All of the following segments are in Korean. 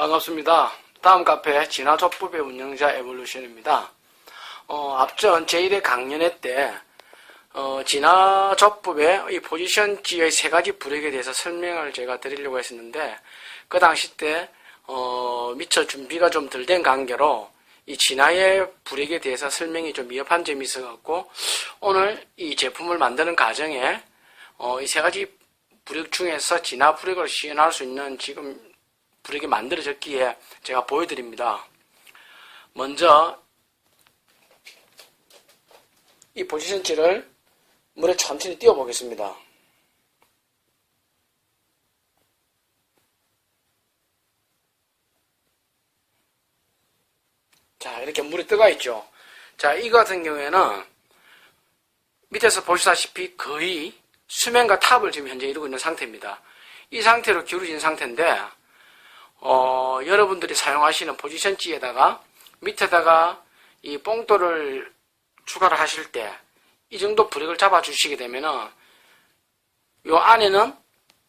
반갑습니다. 다음 카페 진화족법의 운영자 에볼루션입니다. 어, 앞전 제1회 강연회 때 어, 진화족법의 이 포지션 지의 세 가지 불역에 대해서 설명을 제가 드리려고 했었는데 그 당시 때 어, 미처 준비가 좀 덜 된 관계로 이 진화의 불역에 대해서 설명이 좀 미흡한 점이 있어갖고 오늘 이 제품을 만드는 과정에 어, 이 세 가지 불역 중에서 진화 불역을 시연할 수 있는 지금 불역이 만들어졌기에 제가 보여드립니다. 먼저 이 포지션지를 물에 천천히 띄워 보겠습니다. 자, 이렇게 물에 뜨가 있죠. 자, 이거 같은 경우에는 밑에서 보시다시피 거의 수면과 탑을 지금 현재 이루고 있는 상태입니다. 이 상태로 기울어진 상태인데, 어, 여러분들이 사용하시는 포지션지에다가 밑에다가 이 뽕돌을 추가를 하실 때, 이 정도 브렉을 잡아 주시게 되면은, 요 안에는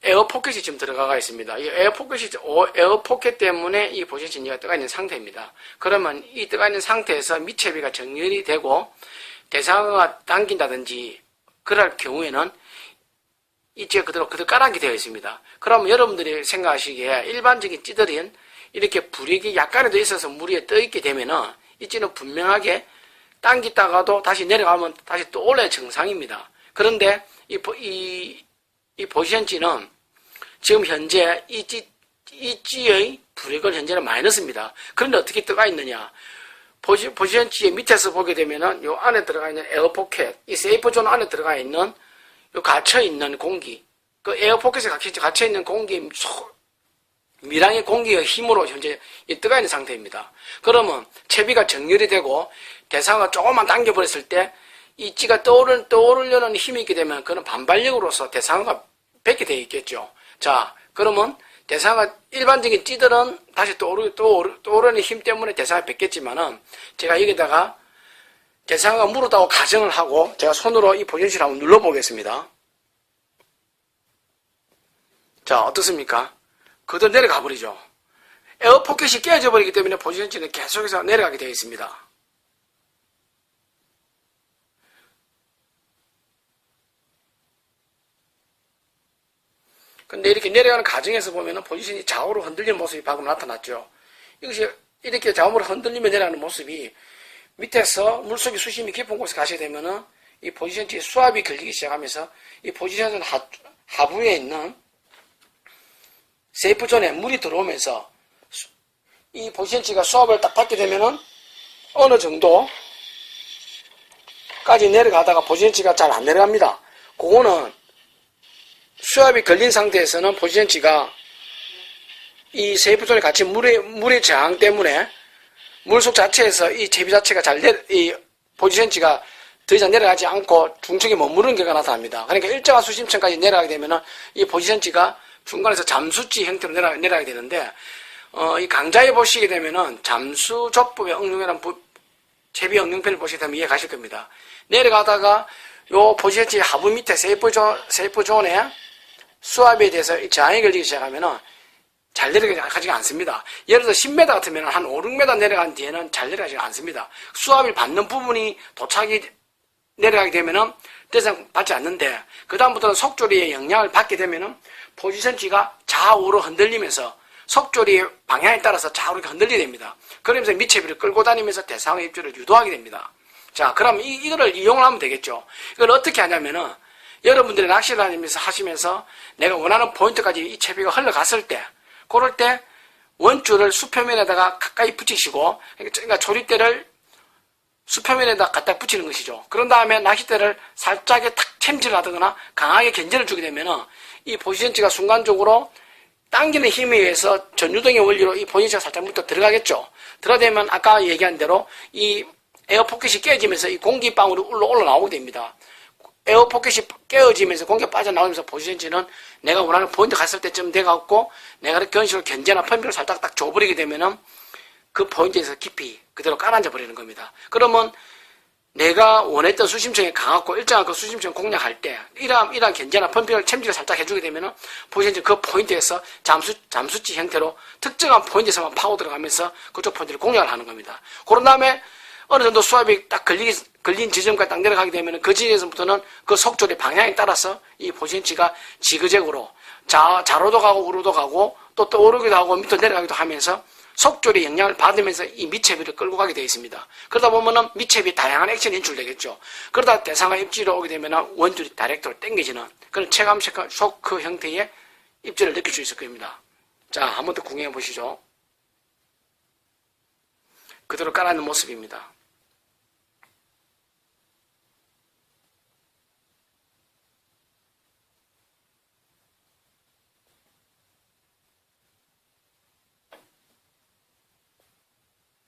에어 포켓이 지금 들어가 있습니다. 이 에어 포켓이, 어, 에어 포켓 때문에 이 포지션지가 떠가 있는 상태입니다. 그러면 이 떠가 있는 상태에서 밑채비가 정렬이 되고, 대상어가 당긴다든지, 그럴 경우에는 이제 그대로 그대로 까랑이 되어 있습니다. 그러면 여러분들이 생각하시기에 일반적인 찌들인 이렇게 불익이 약간에도 있어서 물 위에 떠 있게 되면은 이 찌는 분명하게 당기다가도 다시 내려가면 다시 또 올라야 정상입니다. 그런데 이, 보- 이, 이 포지션 찌는 지금 현재 이 찌, 이 찌의 불익은 현재는 마이너스입니다. 그런데 어떻게 떠가 있느냐? 포지, 포지션 찌의 밑에서 보게 되면은 요 안에 들어가 있는 에어 포켓, 이 세이프 존 안에 들어가 있는 요 갇혀있는 공기, 그 에어포켓에 갇혀- 갇혀있는 공기, 소- 미량의 공기의 힘으로 현재 이 뜨가 있는 상태입니다. 그러면 채비가 정렬이 되고 대상을 조금만 당겨버렸을 때 이 찌가 떠오르, 떠오르려는 힘이 있게 되면 그는 반발력으로서 대상어가 뱉게 되어 있겠죠. 자, 그러면 대상어, 일반적인 찌들은 다시 떠오르, 떠오르, 떠오르는 힘 때문에 대상을 뱉겠지만은 제가 여기다가 대상어가 물었다고 가정을 하고 제가 손으로 이 포지션을 한번 눌러보겠습니다. 자, 어떻습니까? 그대로 내려가 버리죠. 에어 포켓이 깨져 버리기 때문에 포지션지는 계속해서 내려가게 되어 있습니다. 근데 이렇게 내려가는 과정에서 보면은 포지션이 좌우로 흔들리는 모습이 방금 나타났죠. 이것이 이렇게 좌우로 흔들리며 내려가는 모습이 밑에서 물속이 수심이 깊은 곳에 가시게 되면은 이 포지션지에 수압이 걸리기 시작하면서 이 포지션은 하, 하부에 있는 세이프 존에 물이 들어오면서 수- 이 포지션지가 수압을 딱 받게 되면은 어느 정도까지 내려가다가 포지션지가 잘 안 내려갑니다. 그거는 수압이 걸린 상태에서는 포지션지가 이 세이프 존에 같이 물의, 물의 저항 때문에 물속 자체에서 이 제비 자체가 잘 내, 이 포지션지가 더 이상 내려가지 않고 중층에 머무르는 경우가 나타납니다. 그러니까 일정한 수심층까지 내려가게 되면은 이 포지션지가 중간에서 잠수지 형태로 내려, 내려가게 되는데, 어, 이 강좌에 보시게 되면은 잠수 족법의 응용이라는 부- 제비 응용편을 보시게 되면 이해 가실 겁니다. 내려가다가 요 포지션지 하부 밑에 세이프 존, 세이프 존에 수압에 대해서 이 저항이 걸리기 시작하면은 잘 내려가지 않습니다. 예를 들어 10m 같으면 한 5, 6m 내려간 뒤에는 잘 내려가지 않습니다. 수압을 받는 부분이 도착이 내려가게 되면은 더 이상 받지 않는데 그다음부터는 속조리의 영향을 받게 되면은 포지션지가 좌우로 흔들리면서 속조리의 방향에 따라서 좌우로 흔들리게 됩니다. 그러면서 밑채비를 끌고 다니면서 대상의 입주를 유도하게 됩니다. 자, 그럼 이, 이거를 이용을 하면 되겠죠. 이걸 어떻게 하냐면은 여러분들이 낚시를 다니면서 하시면서 내가 원하는 포인트까지 이 채비가 흘러갔을 때 그럴 때 원줄을 수표면에다가 가까이 붙이시고 그러니까 조립대를 수표면에다 갖다 붙이는 것이죠. 그런 다음에 낚싯대를 살짝에 탁 챔질을 하거나 강하게 견제를 주게 되면은 이 포지션지가 순간적으로 당기는 힘에 의해서 전유동의 원리로 이 포지션지가 살짝 밑으로 들어가겠죠. 들어가면 아까 얘기한 대로 이 에어 포켓이 깨지면서 이 공기방울이 올라 올라나오게 됩니다. 에어 포켓이 깨어지면서 공기가 빠져나오면서 포지션지는 내가 원하는 포인트 갔을 때쯤 돼갖고 내가 식으로 견제나 펌핑을 살짝 딱 줘버리게 되면은 그 포인트에서 깊이 그대로 깔아앉아 버리는 겁니다. 그러면 내가 원했던 수심층이 강하고 일정한 그 수심층 공략할 때 이러한 이러한 견제나 펌핑을 챔질을 살짝 해주게 되면은 보시는 그 포인트에서 잠수 잠수치 형태로 특정한 포인트에서만 파고 들어가면서 그쪽 포인트를 공략을 하는 겁니다. 그런 다음에 어느 정도 수압이 딱 걸리기, 걸린 지점까지 딱 내려가게 되면 그 지점에서부터는 그 속줄의 방향에 따라서 이 포신치가 지그재그로 자, 좌로도 가고 우로도 가고 또 떠오르기도 하고 밑으로 내려가기도 하면서 속줄의 영향을 받으면서 이 미채비를 끌고 가게 되어 있습니다. 그러다 보면은 미채비 다양한 액션이 연출되겠죠. 그러다 대상과 입질이 오게 되면 원줄이 다이렉트로 당겨지는 그런 체감 쇼크 형태의 입질을 느낄 수 있을 겁니다. 자, 한 번 더 구경해 보시죠. 그대로 깔아있는 모습입니다.